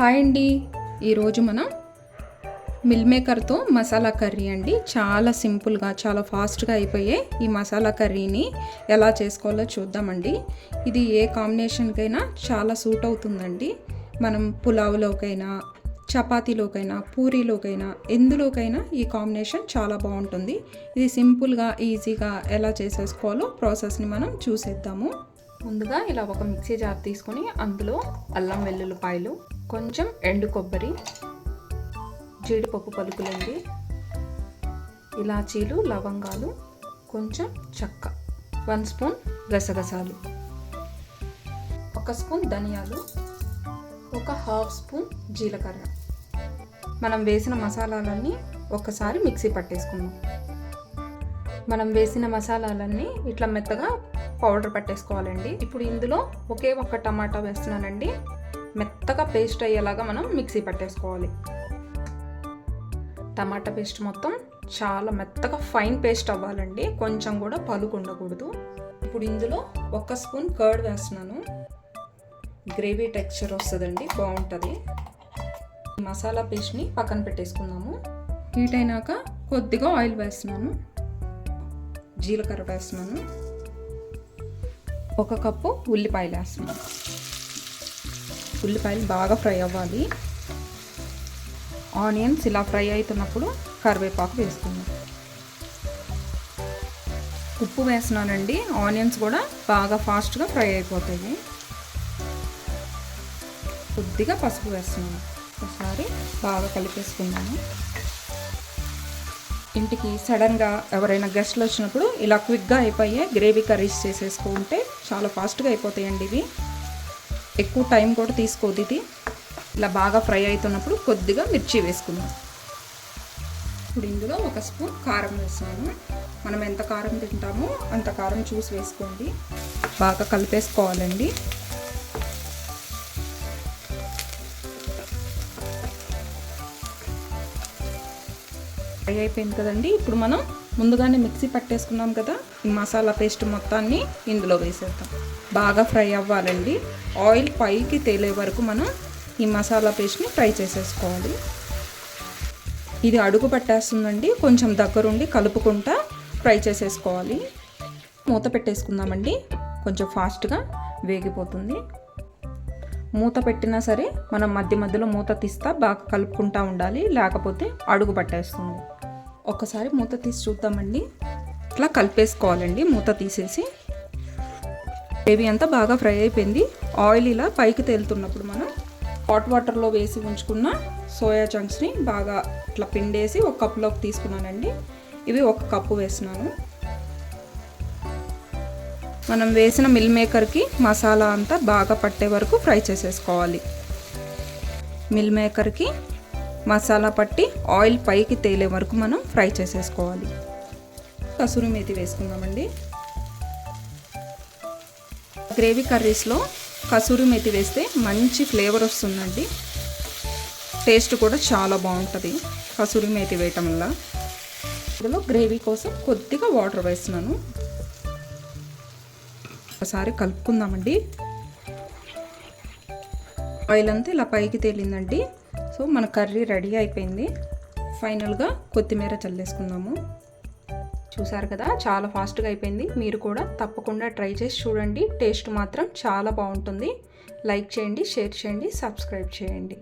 Hi అండి. ఈరోజు మనం మిల్ మేకర్తో మసాలా కర్రీ అండి. చాలా సింపుల్గా చాలా ఫాస్ట్గా అయిపోయే ఈ మసాలా కర్రీని ఎలా చేసుకోవాలో చూద్దామండి. ఇది ఏ కాంబినేషన్కైనా చాలా సూట్ అవుతుందండి. మనం పులావ్లోకైనా చపాతీలోకైనా పూరీలోకైనా ఎందులోకైనా ఈ కాంబినేషన్ చాలా బాగుంటుంది. ఇది సింపుల్గా ఈజీగా ఎలా చేసేసుకోవాలో ప్రాసెస్ని మనం చూసేద్దాము. ముందుగా ఇలా ఒక మిక్సీ జార్ తీసుకొని అందులో అల్లం వెల్లుల్లిపాయలు కొంచెం ఎండు కొబ్బరి జీడిపప్పు పలుకులండి ఇలాచీలు లవంగాలు కొంచెం చెక్క వన్ స్పూన్ గసగసాలు ఒక స్పూన్ ధనియాలు ఒక హాఫ్ స్పూన్ జీలకర్ర. మనం వేసిన మసాలాలన్నీ ఒకసారి మిక్సీ పట్టేసుకుందాం. మనం వేసిన మసాలాలన్నీ ఇట్లా మెత్తగా పౌడర్ పట్టేసుకోవాలండి. ఇప్పుడు ఇందులో ఒకే ఒక్క టమాటా వేస్తున్నానండి. మెత్తగా పేస్ట్ అయ్యేలాగా మనం మిక్సీ పట్టేసుకోవాలి. టమాటా పేస్ట్ మొత్తం చాలా మెత్తగా ఫైన్ పేస్ట్ అవ్వాలండి. కొంచెం కూడా పలుకు ఉండకూడదు. ఇప్పుడు ఇందులో ఒక స్పూన్ కర్డ్ వేస్తున్నాను. గ్రేవీ టెక్స్చర్ వస్తుందండి బాగుంటుంది. మసాలా పేస్ట్ని పక్కన పెట్టేసుకుందాము. హీట్ అయినాక కొద్దిగా ఆయిల్ వేస్తున్నాను. జీలకర్ర వేస్తున్నాను. ఒక కప్పు ఉల్లిపాయలు వేస్తున్నాను. ఉల్లిపాయలు బాగా ఫ్రై అవ్వాలి. ఆనియన్స్ ఇలా ఫ్రై అవుతున్నప్పుడు కరివేపాకు వేసుకుందాం. ఉప్పు వేస్తున్నానండి. ఆనియన్స్ కూడా బాగా ఫాస్ట్గా ఫ్రై అయిపోతాయి. కొద్దిగా పసుపు వేస్తున్నాను. ఒకసారి బాగా కలిపేసుకున్నాను ఇంటికి సడన్గా ఎవరైనా గెస్ట్లు వచ్చినప్పుడు ఇలా క్విక్గా అయిపోయే గ్రేవీ కర్రీస్ చేసేసుకుంటే చాలా ఫాస్ట్గా అయిపోతాయండి ఇవి. ఎక్కువ టైం కూడా తీసుకోదు ఇది. ఇలా బాగా ఫ్రై అవుతున్నప్పుడు కొద్దిగా మిర్చి వేసుకుందాం. ఇప్పుడు ఇందులో ఒక స్పూన్ కారం వేసాను. మనం ఎంత కారం తింటామో అంత కారం చూసి వేసుకోండి. బాగా కలిపేసుకోవాలండి. ఫ్రై అయిపోయింది కదండి. ఇప్పుడు మనం ముందుగానే మిక్సీ పట్టేసుకున్నాం కదా ఈ మసాలా పేస్ట్ మొత్తాన్ని ఇందులో వేసేద్దాం. బాగా ఫ్రై అవ్వాలండి. ఆయిల్ పైకి తేలే వరకు మనం ఈ మసాలా పేస్ట్ని ఫ్రై చేసేసుకోవాలి. ఇది అడుగు పట్టేస్తుందండి. కొంచెం దగ్గరుండి కలుపుకుంటా ఫ్రై చేసేసుకోవాలి. మూత పెట్టేసుకుందామండి. కొంచెం ఫాస్ట్గా వేగిపోతుంది. మూత పెట్టినా సరే మనం మధ్య మధ్యలో మూత తీస్తా బాగా కలుపుకుంటా ఉండాలి. లేకపోతే అడుగు పట్టేస్తుంది. ఒకసారి మూత తీసి చూద్దామండి. ఇట్లా కలిపేసుకోవాలండి మూత తీసేసి. గ్రేవీ అంతా బాగా ఫ్రై అయిపోయింది. ఆయిల్ ఇలా పైకి తేలుతున్నప్పుడు మనం హాట్ వాటర్లో వేసి ఉంచుకున్న సోయా చంక్స్ని బాగా ఇట్లా పిండేసి ఒక కప్లోకి తీసుకున్నానండి. ఇవి ఒక కప్పు వేసినాను మనం వేసిన మిల్ మేకర్కి మసాలా అంతా బాగా పట్టే వరకు ఫ్రై చేసేసుకోవాలి. మిల్ మేకర్కి మసాలా పట్టి ఆయిల్ పైకి తేలే వరకు మనం ఫ్రై చేసేసుకోవాలి. కసూరి మేతి వేసుకుందామండి. గ్రేవీ కర్రీస్లో కసూరి మేతి వేస్తే మంచి ఫ్లేవర్ వస్తుందండి. టేస్ట్ కూడా చాలా బాగుంటుంది కసూరి మేతి వేయటం వల్ల. ఇందులో గ్రేవీ కోసం కొద్దిగా వాటర్ వేస్తున్నాను. ఒకసారి కలుపుకుందామండి. ఆయిల్ అంతా ఇలా పైకి తేలిందండి. సో మన కర్రీ రెడీ అయిపోయింది. ఫైనల్గా కొత్తిమీర చల్లేసుకుందాము. చూసారు కదా చాలా ఫాస్ట్గా అయిపోయింది. మీరు కూడా తప్పకుండా ట్రై చేసి చూడండి. టేస్ట్ మాత్రం చాలా బాగుంటుంది. లైక్ చేయండి షేర్ చేయండి సబ్స్క్రైబ్ చేయండి.